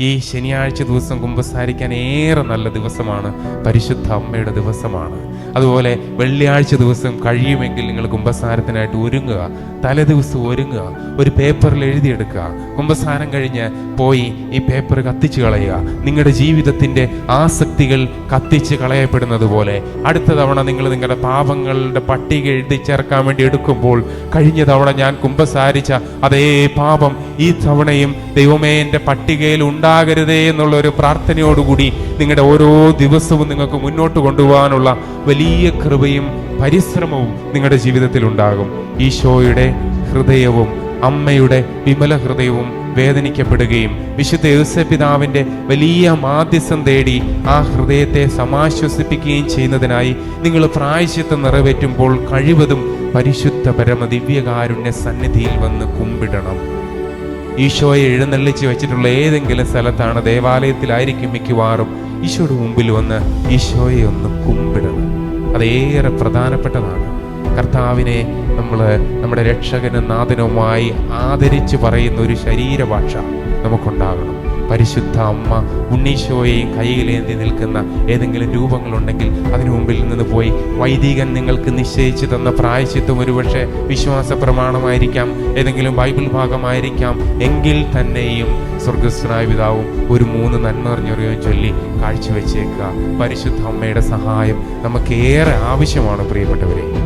ഈ ശനിയാഴ്ച ദിവസം കുമ്പസാരിക്കാൻ ഏറെ നല്ല ദിവസമാണ്. പരിശുദ്ധ അമ്മയുടെ ദിവസമാണ്. അതുപോലെ വെള്ളിയാഴ്ച ദിവസം കഴിയുമെങ്കിൽ നിങ്ങൾ കുമ്പസാരത്തിനായിട്ട് ഒരുങ്ങുക. തലേദിവസം ഒരുങ്ങുക. ഒരു പേപ്പറിൽ എഴുതിയെടുക്കുക. കുമ്പസാരം കഴിഞ്ഞ് പോയി ഈ പേപ്പർ കത്തിച്ച് കളയുക. നിങ്ങളുടെ ജീവിതത്തിന്റെ ആസക്തികൾ കത്തിച്ച് കളയപ്പെടുന്നത് പോലെ അടുത്ത തവണ നിങ്ങൾ നിങ്ങളുടെ പാപങ്ങളുടെ പട്ടിക എഴുതി ചേർക്കാൻ വേണ്ടി എടുക്കുമ്പോൾ കഴിഞ്ഞ തവണ ഞാൻ കുമ്പസാരിച്ച അതേ പാപം ഈ തവണയും ദൈവമേ എന്റെ പട്ടികയിൽ ഉണ്ടാകരുതേ എന്നുള്ള ഒരു പ്രാർത്ഥനയോടുകൂടി നിങ്ങളുടെ ഓരോ ദിവസവും നിങ്ങൾക്ക് മുന്നോട്ട് കൊണ്ടുപോകാനുള്ള വലിയ കൃപയും പരിശ്രമവും നിങ്ങളുടെ ജീവിതത്തിൽ ഉണ്ടാകും. ഈശോയുടെ ഹൃദയവും അമ്മയുടെ വിമല ഹൃദയവും വേദനിക്കപ്പെടുകയും വിശുദ്ധ യേസപിതാവിന്റെ വലിയ മാധ്യസ്ഥം തേടി ആ ഹൃദയത്തെ സമാശ്വസിപ്പിക്കുകയും ചെയ്യുന്നതിനായി നിങ്ങൾ പ്രായശ്യത്വം നിറവേറ്റുമ്പോൾ കഴിവതും പരിശുദ്ധ പരമ ദിവ്യകാരുണ്യ സന്നിധിയിൽ വന്ന് കുമ്പിടണം. ഈശോയെ എഴുന്നള്ളിച്ച് വെച്ചിട്ടുള്ള ഏതെങ്കിലും സ്ഥലത്താണ് ദേവാലയത്തിലായിരിക്കും മിക്കവാറും ഈശോയുടെ മുമ്പിൽ വന്ന് ഈശോയെ ഒന്ന് കുമ്പിടണം അതേറെ പ്രധാനപ്പെട്ടതാണ്. കർത്താവിനെ നമ്മൾ നമ്മുടെ രക്ഷകനും നാഥനുമായി ആദരിച്ച് പറയുന്ന ഒരു ശരീരഭാഷ നമുക്കുണ്ടാകണം. പരിശുദ്ധ അമ്മ ഉണ്ണീശോയെയും കൈയിലേന്തി നിൽക്കുന്ന ഏതെങ്കിലും രൂപങ്ങളുണ്ടെങ്കിൽ അതിനു മുമ്പിൽ നിന്ന് പോയി. വൈദികൻ നിങ്ങൾക്ക് നിശ്ചയിച്ചു തന്ന പ്രായശ്ചിത്വം ഒരുപക്ഷെ വിശ്വാസ പ്രമാണമായിരിക്കാം ഏതെങ്കിലും ബൈബിൾ ഭാഗമായിരിക്കാം. എങ്കിൽ തന്നെയും സ്വർഗസ്വനായ പിതാവും ഒരു മൂന്ന് നന്മ അറിഞ്ഞറിയോ ചൊല്ലി കാഴ്ചവെച്ചേക്കുക. പരിശുദ്ധ അമ്മയുടെ സഹായം നമുക്കേറെ ആവശ്യമാണ് പ്രിയപ്പെട്ടവരെ.